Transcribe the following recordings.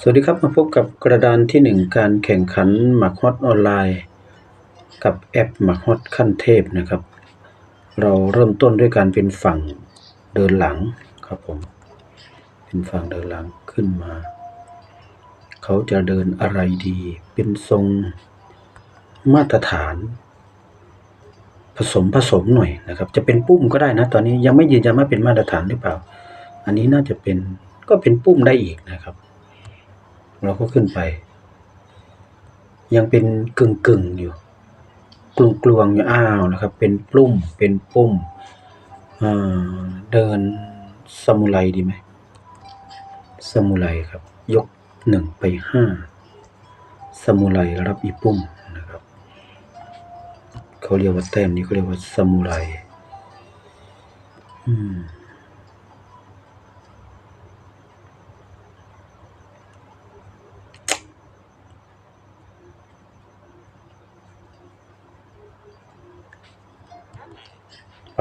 สวัสดีครับ มาพบกับกระดานที่หนึ่งการแข่งขันหมากฮอตออนไลน์ กับแอปหมากฮอตขั้นเทพนะครับ เราเริ่มต้นด้วยการเป็นฝั่งเดินหลังครับผม เป็นฝั่งเดินหลังขึ้นมา เขาจะเดินอะไรดี เป็นทรงมาตรฐาน ผสมผสมหน่อยนะครับ จะเป็นปุ้มก็ได้นะ ตอนนี้ยังไม่ยืนยันว่าเป็นมาตรฐานหรือเปล่า อันนี้น่าจะเป็น ก็เป็นปุ้มได้อีกนะครับ เราก็ขึ้นไป ยังเป็นกึ่งกึ่งอยู่กลวงกลวงอยู่อ้าวนะครับ เป็นปุ้มเป็นปุ้มเดินสมุไรดีไหมสมุไรครับ ยกหนึ่งไปห้าสมุไรรับอีปุ้มนะครับเขาเรียกว่าแต้มนี้เขาเรียกว่าสมุไรอืม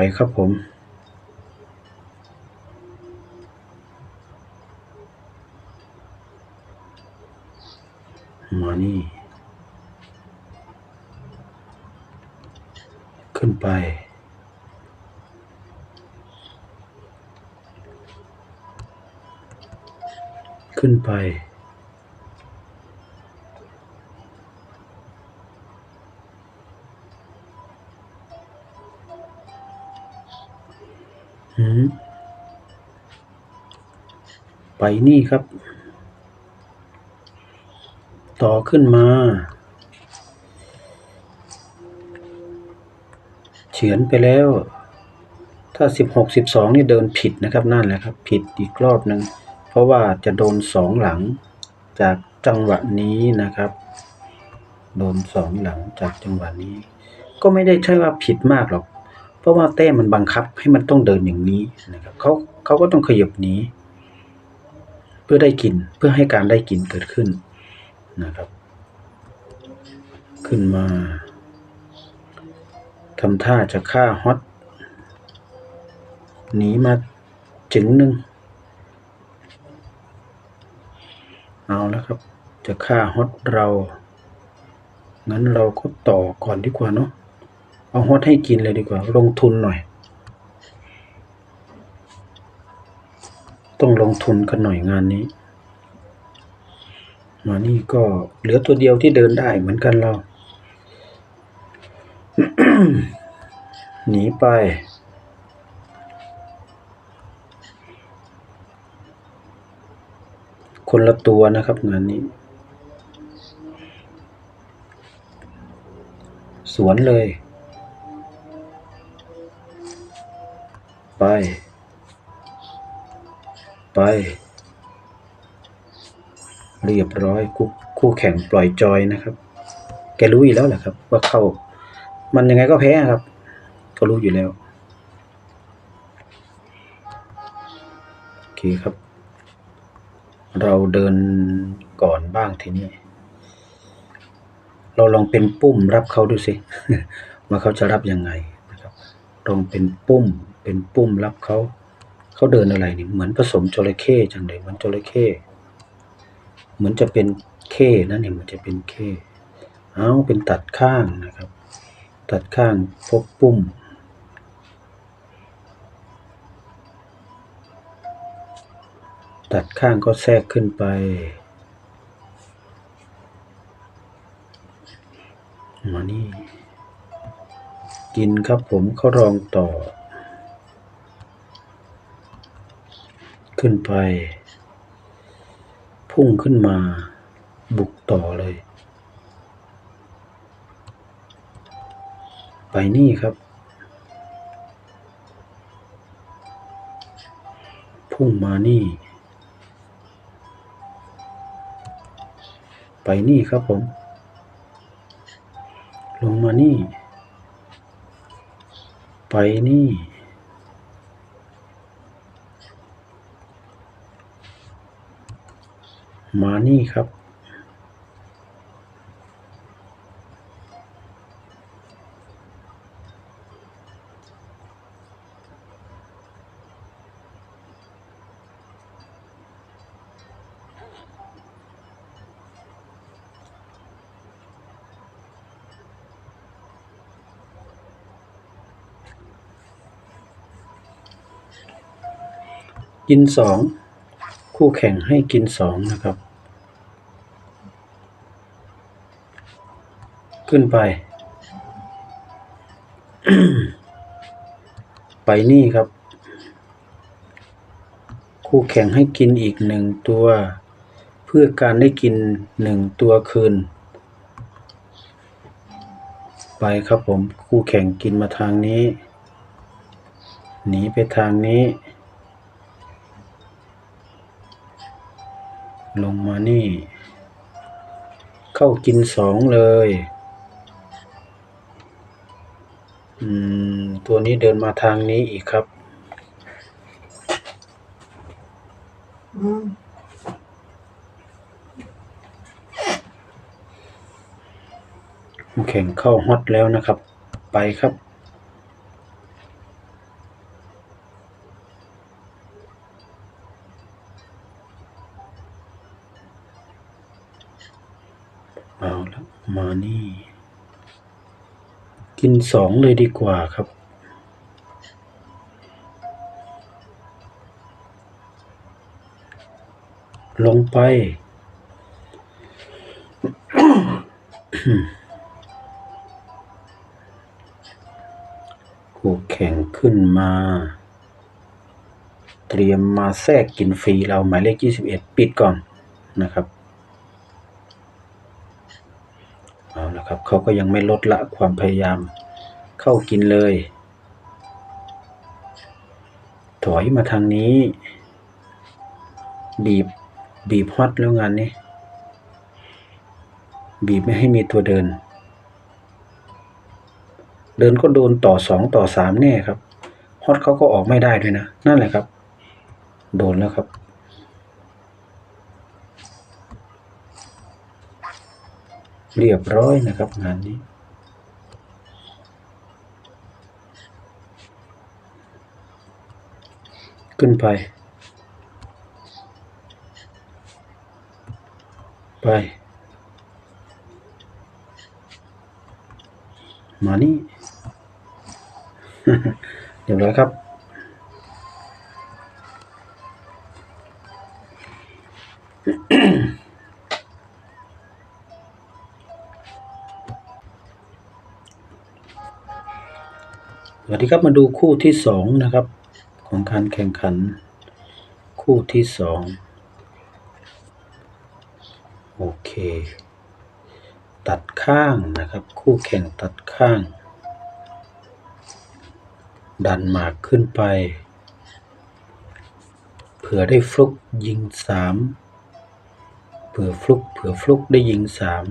ไปครับผมมานี่ ขึ้นไป ขึ้นไป นี่ครับ ต่อขึ้นมา เฉือนไปแล้ว ถ้าสิบหกสิบสองนี่เดินผิดนะครับนั่นแหละครับ ผิดอีกรอบหนึ่งเพราะว่าจะโดนสองหลังจากจังหวะนี้นะครับ โดนสองหลังจากจังหวะนี้ ก็ไม่ได้ใช่ว่าผิดมากหรอก เพราะว่าแต้มมันบังคับให้มันต้องเดินอย่างนี้นะครับเขาเขาก็ต้องขยับหนี้ พื่อได้กินเพื่อให้การได้กินเกิดขึ้นนะครับ ขึ้นมาทำท่าจะฆ่าฮอตหนีมาจึงหนึ่งเอาแล้วครับ จะฆ่าฮอตเรา งั้นเราก็ต่อก่อนดีกว่าเนาะเอาฮอตให้กินเลยดีกว่า ลงทุนหน่อย ต้องลงทุนกันหน่อยงานนี้มานี่ก็เหลือตัวเดียวที่เดินได้เหมือนกันเรา หนีไป คนละตัวนะครับงานนี้ สวนเลย ไป ไป เรียบร้อยคู่คู่แข่งปล่อยจอยนะครับ แกรู้อยู่แล้วแหละครับ ว่าเข้า มันยังไงก็แพ้ครับ ก็รู้อยู่แล้วโอเคครับ เราเดินก่อนบ้างทีนี้เราลองเป็นปุ้มรับเขาดูสิว่าเขาจะรับยังไงนะครับลองเป็นปุ้มเป็นปุ้มรับเขา เขาเดินอะไรนี่เหมือนผสมจระเข้จังเลยเหมือนจระเข้เหมือนจะเป็นเข้นะเนี่ยมันจะเป็นเข้เอาเป็นตัดข้างนะครับ ตัดข้างพบปุ้มตัดข้างก็แทรกขึ้นไปมานี่ กินครับผมเขารองต่อ ขึ้นไป พุ่งขึ้นมา บุกต่อเลย ไปนี่ครับ พุ่งมานี่ ไปนี่ครับผม ลงมานี่ ไปนี่ นี่ครับ กินสองคู่แข่งให้กินสองนะครับ ขึ้นไป ไปนี่ครับ คู่แข่งให้กินอีกหนึ่งตัว เพื่อการได้กินหนึ่งตัวคืน ไปครับผม คู่แข่งกินมาทางนี้ หนีไปทางนี้ ลงมานี่ เข้ากินสองเลย อืม ตัวนี้เดินมาทางนี้อีกครับ อืมคู่แข่งเข้าฮอตแล้วนะครับ ไปครับ เอาละมานี่ กินสองเลยดีกว่าครับ ลงไป คู่แข่งขึ้นมา เตรียมมาแทรกกินฟรีเราหมายเลข 21 ปิดก่อนนะครับ เอาละครับเขาก็ยังไม่ลดละความพยายาม เข้ากินเลย ถอยมาทางนี้ บีบบีบฮอตแล้วงานนี้บีบไม่ให้มีตัวเดิน เดินก็โดนต่อสองต่อสามแน่ครับฮอตเขาก็ออกไม่ได้ด้วยนะ นั่นแหละครับ โดนแล้วครับ เรียบร้อยนะครับงานนี้ ขึ้นไป ไป มานี่ เรียบร้อยครับ วัสดีครับมาดูคู่ที่สองนะครับ ของการแข่งขัน คู่ที่สองโอเค ตัดข้างนะครับ คู่แข่งตัดข้าง ดันหมากขึ้นไป เผื่อได้ฟลุกยิงสามเผื่อฟลุกเผื่อฟลุกได้ยิงสาม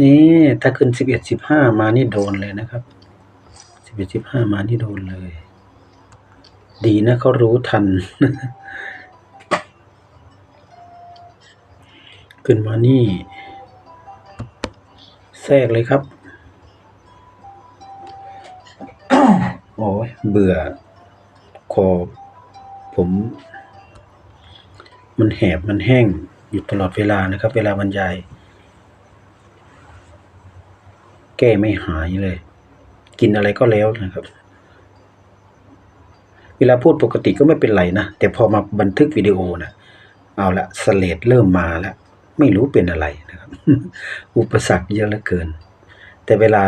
นี่ถ้าขึ้นสิบเอ็ดสิบห้ามานี่โดนเลยนะครับสิบเอ็ดสิบห้ามานี่โดนเลย ดีนะเขารู้ทัน ขึ้นมานี่ แทรกเลยครับ โอ้ยเบื่อคอผม มันแหบมันแห้งอยู่ตลอดเวลานะครับ เวลาบรรยาย แก้ไม่หายเลย กินอะไรก็แล้วนะครับ เวลาพูดปกติก็ไม่เป็นไรนะ แต่พอมาบันทึกวิดีโอนะเอาละสเลดเริ่มมาแล้ว ไม่รู้เป็นอะไรนะครับ อุปสรรคเยอะเหลือเกิน แต่เวลา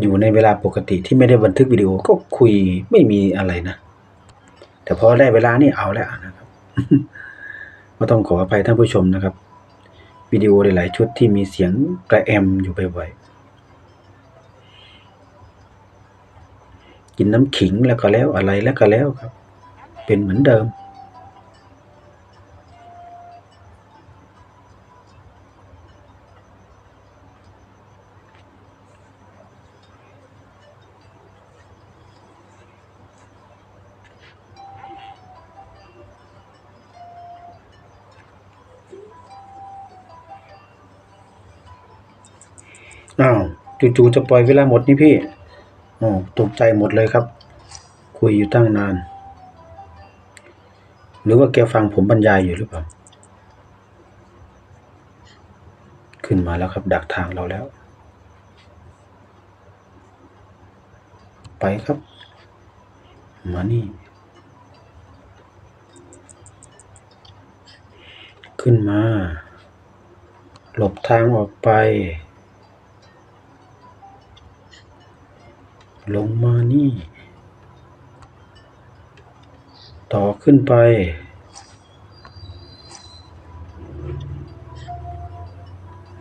อยู่ในเวลาปกติที่ไม่ได้บันทึกวิดีโอก็คุยไม่มีอะไรนะแต่พอได้เวลานี่เอาแล้วนะครับก็ต้องขออภัยท่านผู้ชมนะครับ วิดีโอหลายๆชุดที่มีเสียงกระแอมอยู่บ่อยๆ กินน้ำขิงแล้วก็แล้วอะไรแล้วก็แล้วครับ เป็นเหมือนเดิม อ้าวจู่ๆจะปล่อยเวลาหมดนี่พี่ อ๋อตกใจหมดเลยครับ คุยอยู่ตั้งนาน หรือว่าแกฟังผมบรรยายอยู่หรือเปล่า ขึ้นมาแล้วครับ ดักทางเราแล้ว ไปครับ มานี่ ขึ้นมา หลบทางออกไป ลงมานี่ ต่อขึ้นไป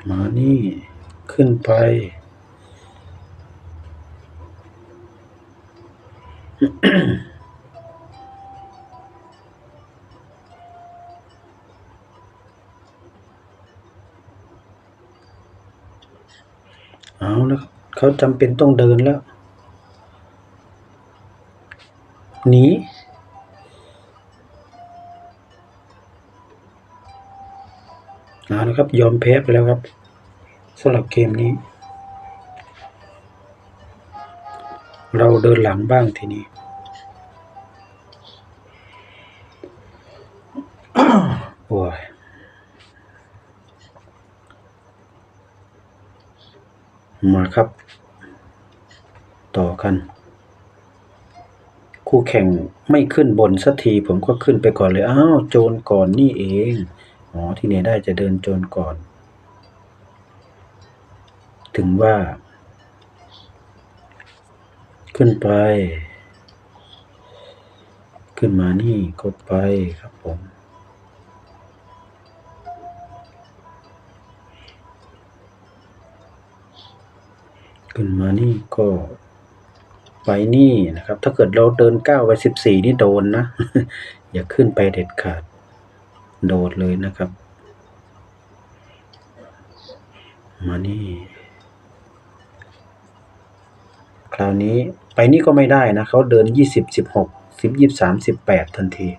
มานี่ ขึ้นไป เอาแล้วเขาจำเป็นต้องเดินแล้ว ห นีเอาละครับยอมแพ้ไปแล้วครับสำหรับเกมนี้ เราเดินหลังบ้างทีนี้โอ้ยมาครับ ต่อกัน แข่งไม่ขึ้นบนสักทีผมก็ขึ้นไปก่อนเลย อ้าว โจรก่อนนี่เอง อ๋อ ที่ไหนได้จะเดินโจรก่อน ถึงว่า ขึ้นไป ขึ้นมานี่กดไปครับผมขึ้นมานี่ก็ ไปนี่นะครับ ถ้าเกิดเราเดินเก้าไปสิบสี่นี่โดนนะ อย่าขึ้นไปเด็ดขาด โดดเลยนะครับ มานี่ คราวนี้ไปนี่ก็ไม่ได้นะเขาเดินยี่สิบสิบหกสิบยี่สามสิบแปดทันที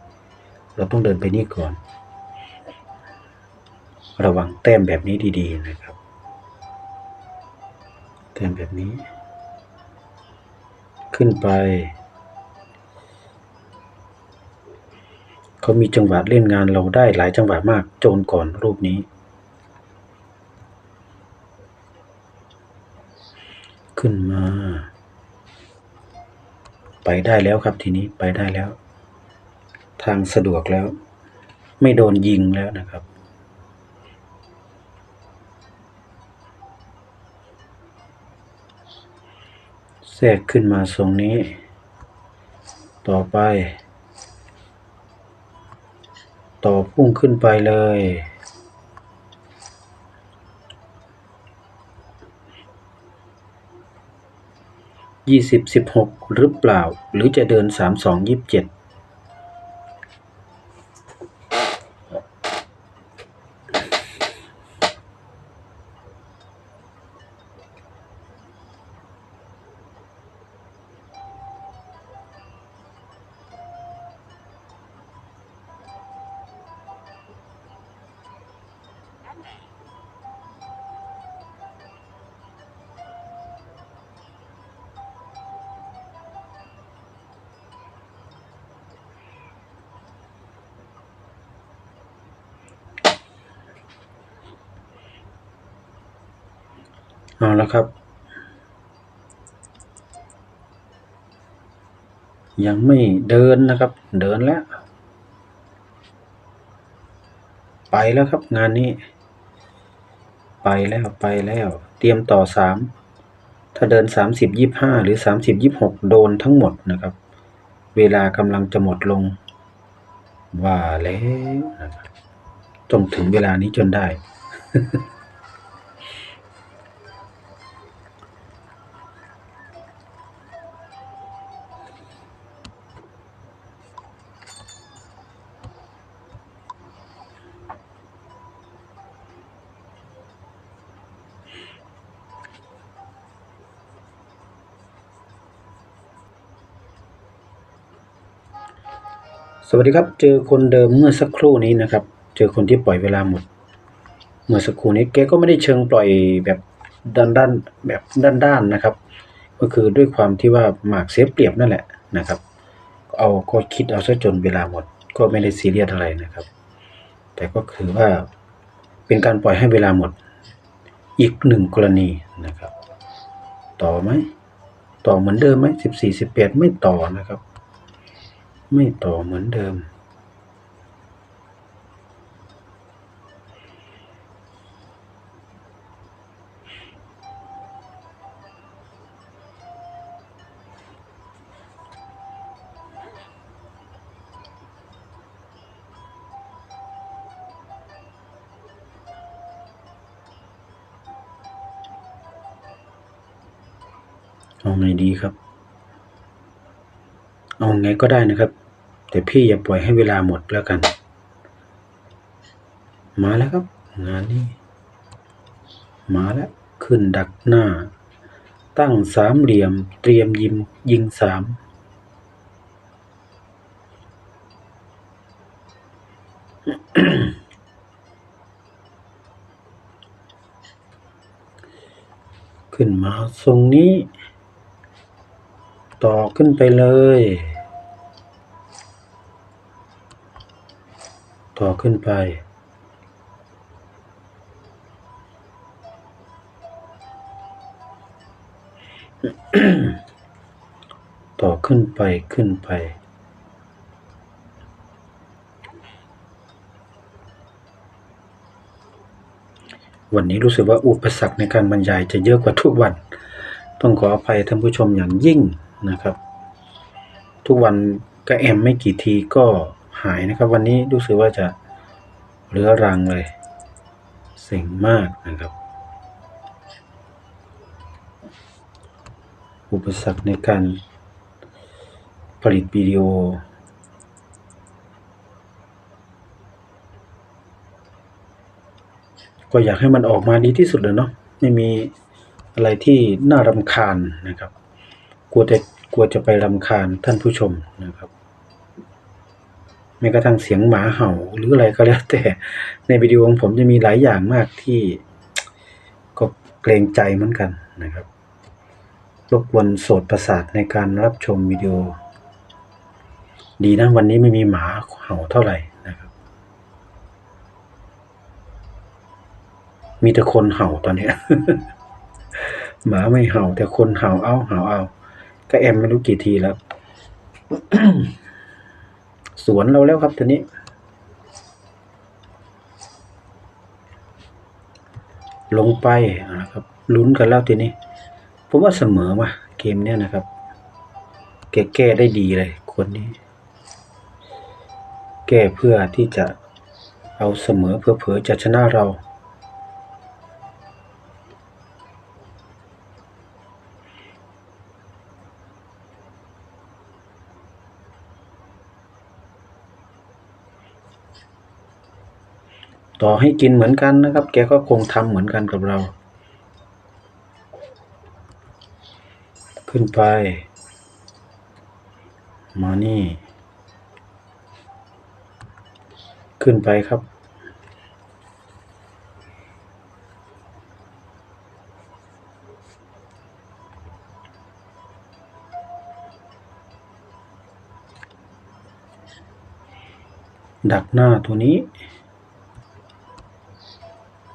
เราต้องเดินไปนี่ก่อน ระวังแต้มแบบนี้ดีๆนะครับ แต้มแบบนี้ ขึ้นไป เขามีจังหวะเล่นงานเราได้หลายจังหวะมาก โจนก่อนรูปนี้ ขึ้นมา ไปได้แล้วครับทีนี้ไปได้แล้ว ทางสะดวกแล้ว ไม่โดนยิงแล้วนะครับ รกขึ้นมาทรงนี้ ต่อไป ต่อพุ่งขึ้นไปเลย ยี่สิบสิบหกหรือเปล่า หรือจะเดินสามสองยี่สิบเจ็ด เอาละครับ ยังไม่เดินนะครับ เดินแล้ว ไปแล้วครับงานนี้ ไปแล้วไปแล้ว เตรียมต่อสามถ้าเดินสามสิบยี่ห้าหรือสามสิบยี่หกโดนทั้งหมดนะครับ เวลากำลังจะหมดลง ว่าแล้วนะครับจงถึงเวลานี้จนได้ วัสดีครับ เจอคนเดิมเมื่อสักครู่นี้นะครับ เจอคนที่ปล่อยเวลาหมด เมื่อสักครู่นี้แกก็ไม่ได้เชิงปล่อยแบบด้านด้านแบบด้านด้านนะครับ ก็คือด้วยความที่ว่าหมากเสียเปรียบนั่นแหละนะครับ เอาก็คิดเอาซะจนเวลาหมด ก็ไม่ได้ซีเรียสอะไรนะครับ แต่ก็คือว่าเป็นการปล่อยให้เวลาหมด อีกหนึ่งกรณีนะครับ ต่อไหมต่อเหมือนเดิมไหมสิบสี่สิบแปดไม่ต่อนะครับ ไม่ต่อเหมือนเดิมเอาไงดีครับ เอาไงก็ได้นะครับ แต่พี่อย่าปล่อยให้เวลาหมดแล้วกัน มาแล้วครับ งานนี้ มาแล้ว ขึ้นดักหน้า ตั้งสามเหลี่ยม เตรียมยิมยิงสามขึ้นมาทรงนี้ ต่อขึ้นไปเลย อขึ้นไป ต่อขึ้นไปขึ้นไป วันนี้รู้สึกว่าอุปสรรคในการบรรยายจะเยอะกว่าทุกวัน ต้องขออภัยท่านผู้ชมอย่างยิ่งนะครับ ทุกวันก็แอมไม่กี่ทีก็ หายนะครับ วันนี้รู้สึกว่าจะเรื้อรังเลยเสิ่งมากนะครับ อุปสรรคในการผลิตวิดีโอ ก็อยากให้มันออกมาดีที่สุดเลยเนาะไม่มีอะไรที่น่ารำคาญนะครับ กลัวแต่กลัวจะไปรำคาญท่านผู้ชมนะครับ ม้กระทั่งเสียงหมาเห่าหรืออะไรก็แล้วแต่ในวิดีโอของผมจะมีหลายอย่างมากที่ก็เกรงใจเหมือนกันนะครับรบกวนโสดประสาทในการรับชมวิดีโอ ดีนะวันนี้ไม่มีหมาเห่าเท่าไหร่นะครับ มีแต่คนเห่าตอนนี้หมาไม่เห่าแต่คนเห่าเอาเห่าเอาก็แอมไม่รู้กี่ทีแล้ว สวนเราแล้วครับทีนี้ ลงไปนะครับลุ้นกันแล้วทีนี้ ผมว่าเสมอมาเกมเนี้ยนะครับแกแก้ได้ดีเลยคนนี้ แก้เพื่อที่จะเอาเสมอเพื่อเผอจะชนะเรา ต่อให้กินเหมือนกันนะครับ แกก็คงทำเหมือนกันกับเรา ขึ้นไป มานี่ ขึ้นไปครับ ดักหน้าตัวนี้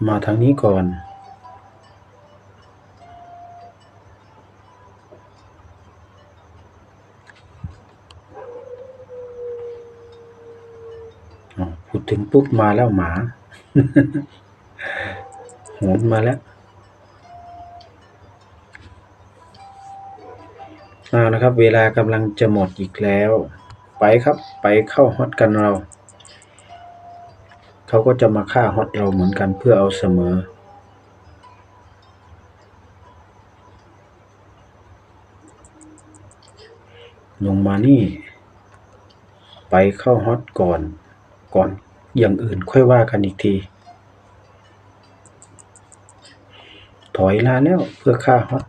มาทางนี้ก่อนอพูดถึงปุ๊บมาแล้วหมาโหนมาแล้วเอานะครับ เวลากำลังจะหมดอีกแล้ว ไปครับ ไปเข้าฮอตกันเรา เขาก็จะมาฆ่าฮอตเราเหมือนกันเพื่อเอาเสมอ ลงมานี่ ไปเข้าฮอตก่อน ก่อนอย่างอื่นค่อยว่ากันอีกที ถอยลาแล้วเพื่อฆ่าฮอต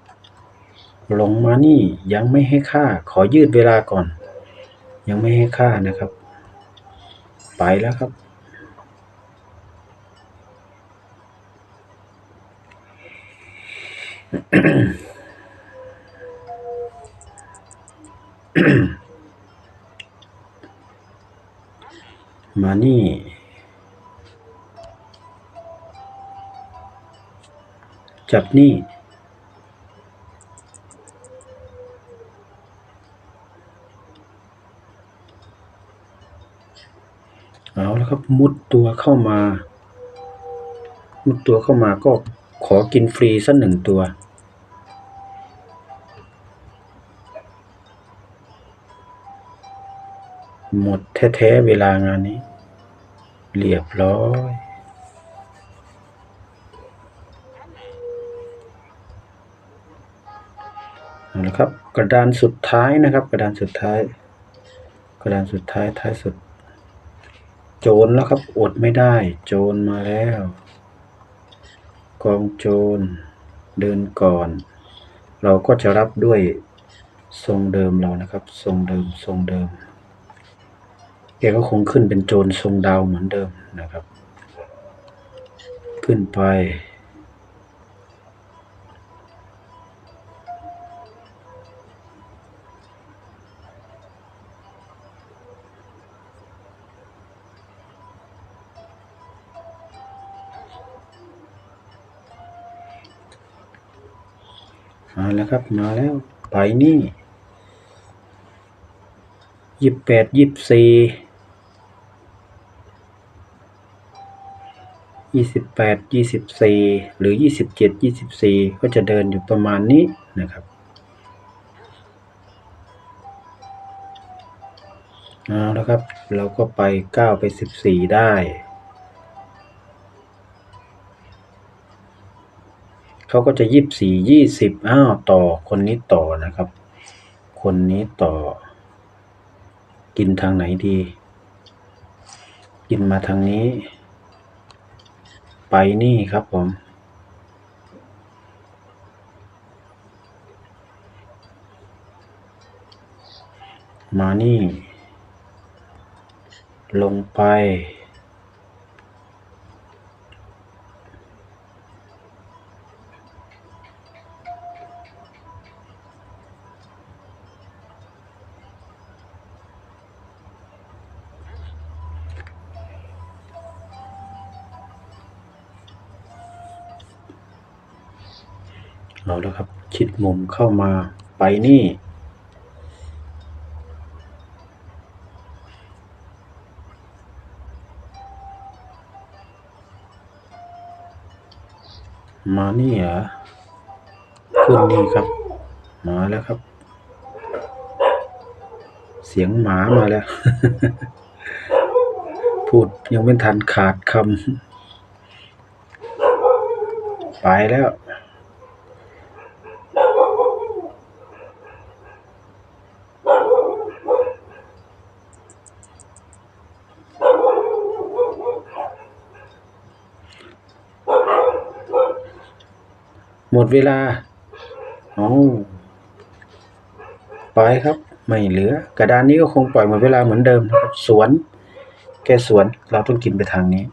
ลงมานี่ยังไม่ให้ฆ่า ขอยืดเวลาก่อน ยังไม่ให้ฆ่านะครับ ไปแล้วครับ มานี่จับนี่เอาแล้วครับมุดตัวเข้ามา มุดตัวเข้ามาก็ ขอกินฟรีสักหนึ่งตัว หมดแท้ๆเวลางานนี้ เรียบร้อยเอาละครับ กระดานสุดท้ายนะครับ กระดานสุดท้าย กระดานสุดท้ายท้ายสุด โจรแล้วครับ อดไม่ได้ โจรมาแล้ว กองโจร เดินก่อน เราก็จะรับด้วยทรงเดิมเรานะครับ ทรงเดิมทรงเดิมแกก็คงขึ้นเป็นโจรทรงดาวเหมือนเดิมนะครับ ขึ้นไป แล้วครับ มาแล้วไปนี่ยี่สิบแปดยี่สิบสี่ยี่สิบแปดยี่สิบสี่หรือยี่สิบเจ็ดยี่สิบสี่ก็จะเดินอยู่ประมาณนี้นะครับเอาแล้วครับ เราก็ไปเก้าไปสิบสี่ได้ เขาก็จะยี่สิบสี่ยี่สิบอ้าวต่อคนนี้ต่อนะครับ คนนี้ต่อ กินทางไหนดี กินมาทางนี้ ไปนี่ครับผมมานี่ ลงไป แล้วครับ ชิดมุมเข้ามาไปนี่ มานี่เหรอขึ้นนี่ครับ มาแล้วครับ เสียงหมามาแล้ว พูดยังไม่ทันขาดคำไปแล้ว มดเวลาเอาไปครับ ไม่เหลือ กระดานนี้ก็คงปล่อยหมดเวลาเหมือนเดิมนะครับสวน แกสวนเราต้องกินไปทางนี้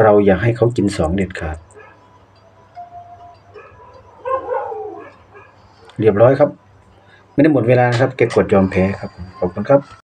เราอย่าให้เขากินสองเด็ดขาด เรียบร้อยครับ ไม่ได้หมดเวลานะครับแกกดยอมแพ้ครับ ขอบคุณครับ